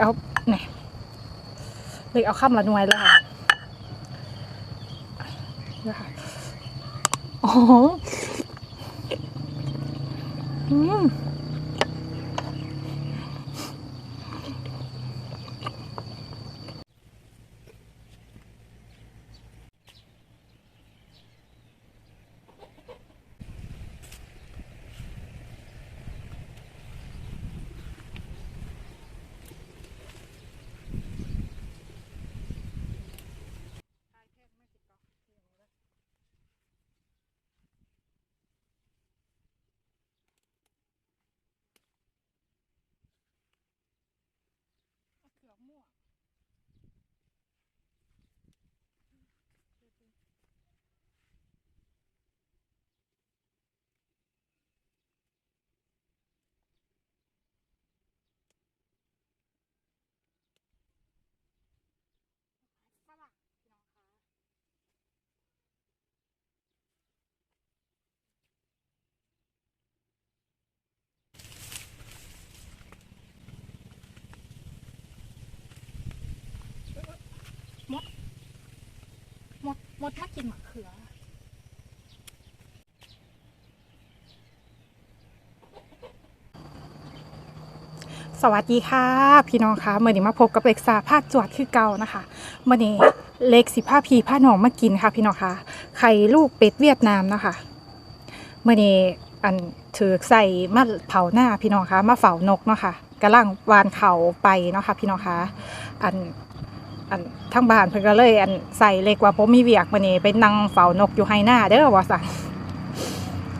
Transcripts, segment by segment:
เอาเนี่ยเล็กเอาข้ามละหน่วยแล้วค่ะเนี่ยค่ะโอ้โหอืมด มดมากินมะเขือ สวัสดีค่ะ พี่น้องคะเมื่อนี้มาพบกับเล็กซาภาคจวดคือเก่านะคะเมื่อนี้เล็กสิผ้าพีผ้าหนองมากินค่ะ พี่น้องคะไข่ลูกเป็ดเวียดนามนะคะเมื่อนี้อันถือใส่มาเผาหน้าพี่น้องคะมาเฝ้านกเนาะค่ะกำลังวานเขาไปเนาะค่ะพี่น้องคะอัน อันทั้งบ้านเพิ่นก็เลยอันใส่เล็กว่าผมมีเวียกมื่อนี้ไปนั่งเฝ้านกอยู่ไฮหน้าเด้อว่าสั่น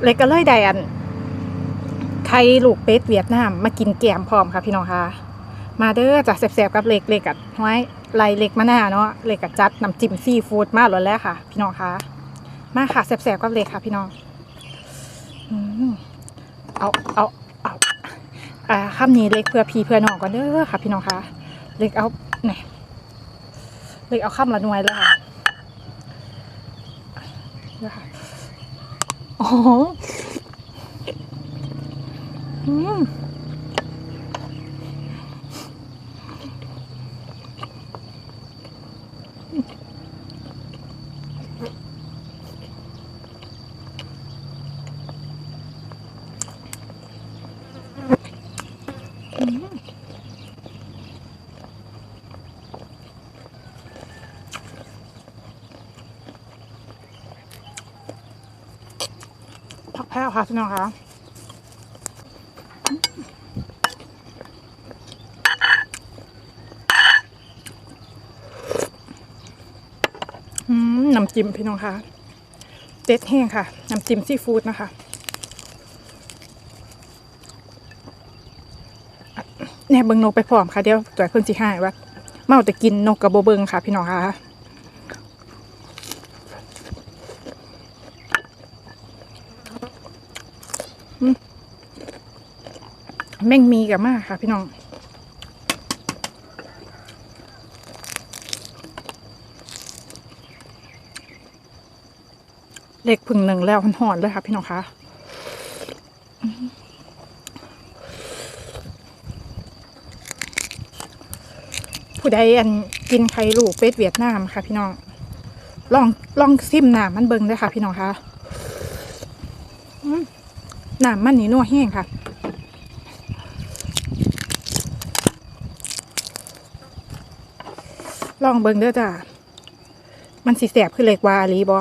เล็กก็เลยได้อันไข่ลูกเป็ดเวียดนามมากินแกมพร้อมค่ะพี่น้องค่ะมาเด้อจ้ะแซ่บๆกับเล็กเล็กกัดไว้ไล่เล็กมาหน้าเนาะเล็กกัดจัดน้ำจิ้มซีฟู้ดมาแล้วแล้วค่ะ พี่น้องค่ะมาค่ะแซ่บๆกับเล็กค่ะ พี่น้องอเอาเอาเอาอ่าคำนี้เล็กเพื่อพี่เพื่อน้องก่อนเด้อค่ะ พี่น้องค่ะเล็กเอาเนี่ย เล็กเอาคำละหน่วยเลยค่ะเนี่ยค่ะโอ้โหอืม ผักแพรวค่ะพี่น้องคะน้ำจิ้มพี่น้องคะเด็ดแห้งค่ะ น้ำจิ้มซีฟู้ดนะคะ แน่เบิงนกไปพร้อมค่ะ เดี๋ยวตัวเพิ่นสิหาว่า เมาแต่กินนกกับโบเบิงค่ะ พี่น้องค่ะ แม่งมีกับมากค่ะ พี่น้องเล็กพึ่งหนึ่งแล้วหอนเลยค่ะ พี่น้องคะผู้ใดอันกินไข่ลูกเป็ดเวียดนามค่ะ พี่น้องลองลองซิมหน้ำมันเบิงด้วยค่ะ พี่น้องคะอืมน้ำมันนี่นัวแห้งค่ะ ลองเบิงเด้อจ้ามันสีแสบคือเล็กว่าอีหลีบอ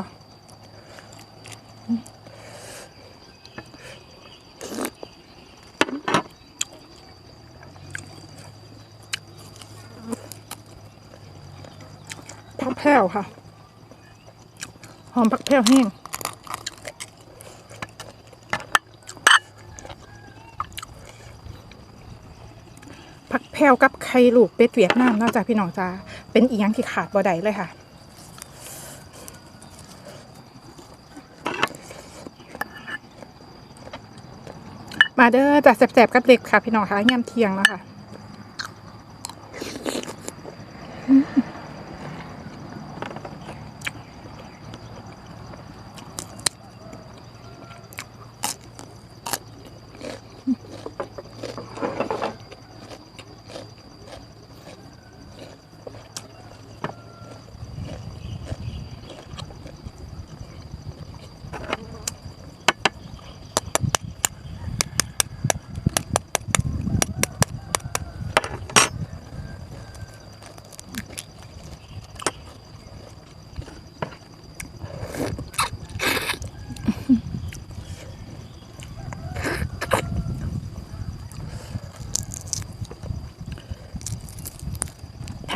ผักแพรวค่ะ หอมผักแพรวแห้งผักแพรวกับไข่ลูกเป็ดเวียดนามนอกจากพี่น้องจ้า เป็นอีหยังที่ขาดบ่ได้เลยค่ะ มาเด้อจัดแสบๆกับเด็กค่ะ พี่น้องค่ะยามเที่ยงแล้วค่ะ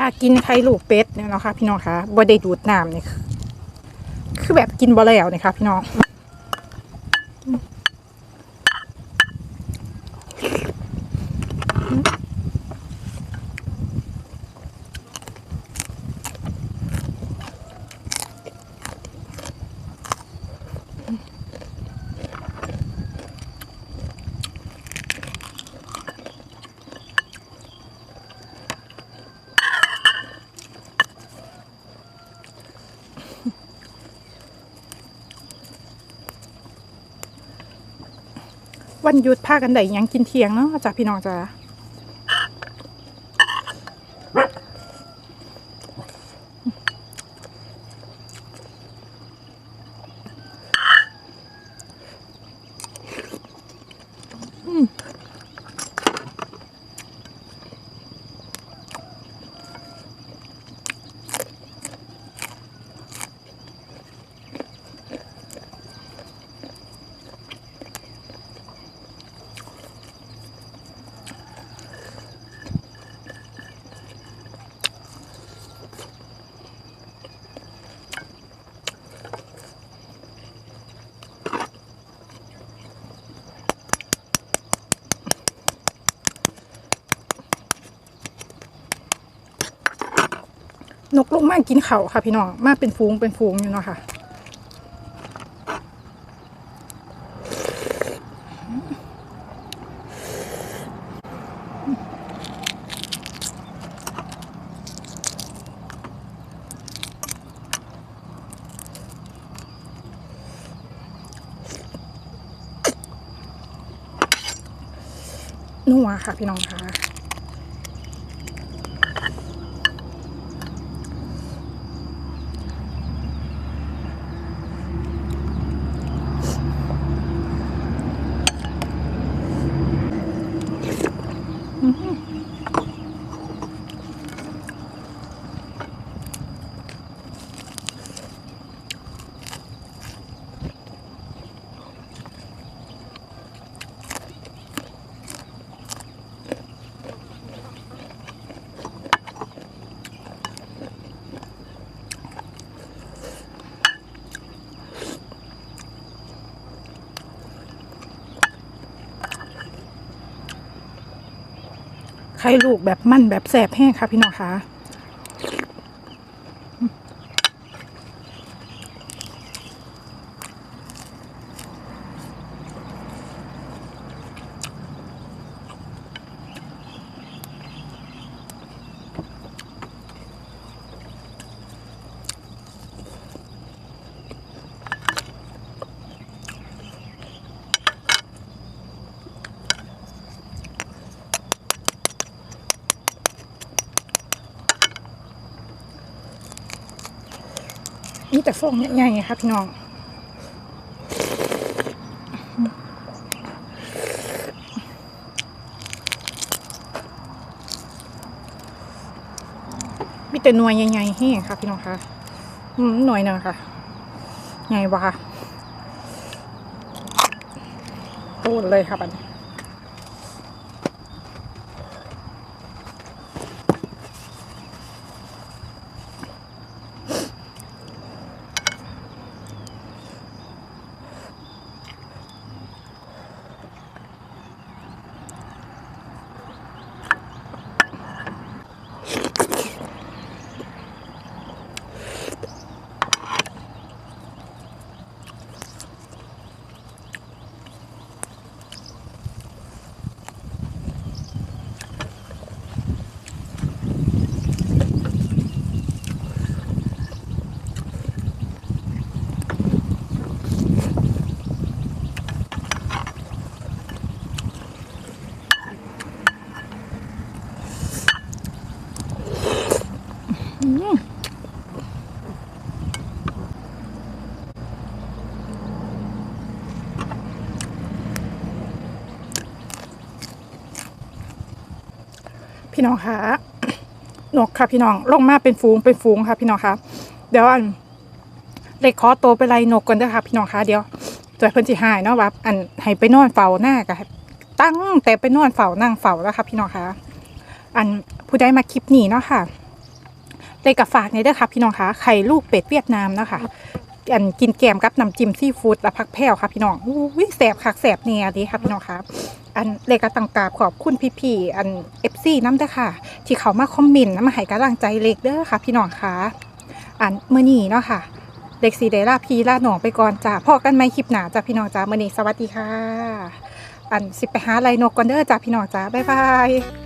ากินไข่ลูกเป็ดเนี่ยเนาะค่ะพี่น้องคะบ่ได้ดูดน้ำเนี่ยคือคือแบบกินบ่แล้วเนี่ยค่ะพี่น้อง วันหยุดพากันได้ยังกินเที่ยงเนาะจากพี่น้องจ้ะ นกลงมากินเขาค่ะพี่น้องมาเป็นฟูงเป็นฟูงอยู่เนาะค่ะนัวค่ะพี่น้องค่ะ ไข่ลูกแบบมันแบบแสบแห้งค่ะพี่น้องคะ แต่ฟองใหญ่ๆค่ะพี่น้องมีแต่หน่วยใหญ่ๆให้ค่ะพี่น้องค่ะอืมหน่วยหนึ่งค่ะใหญ่ว่ะโอนเลยค่ะบันี้ พี่น้องคะนกค่ะพี่น้องลงมาเป็นฟูงเป็นฟูงค่ะ พี่น้องคะเดี๋ยวอันเล็กขอโตไปไล่นกก่อนเด้อค่ะพี่น้องคะเดี๋ยวตัวเพิ่นสิหายเนาะว่าอันให้ไปนอนเฝ้าหน้าก็ตั้งแต่ไปนอนเฝ้านั่งเฝ้าแล้วค่ะพี่น้องคะอันผู้ใดมาคลิปนี้เนาะค่ะ เลขกับฝากในเด้อค่ะพี่น้องคะไข่ลูกเป็ดเวียดนามนะคะอันกินแกมกับน้ำจิ้มซีฟู้ดและผักแพรวค่ะพี่น้องอุ้ยแสบคักแสบเนี่ยดีค่ะพี่น้องคะอันเลกระตังกาบขอบคุณพี่ๆอันเอฟซีน้ำเด้อค่ะ ที่เขามาคอมเมนต์มาให้กำลังใจเลขเด้อค่ะ พี่น้องคะอันเมื่อนี้เนาะค่ะเด็กสีเดล่าพีล่าหนองไปก่อนจ้าพอกันไหมคลิปหนาจ้าพี่น้องจ้าเมื่อนี้สวัสดีค่ะ อันสิไปหาไรนกก่อนเด้อจ้าพี่น้องจ้าบ๊ายบาย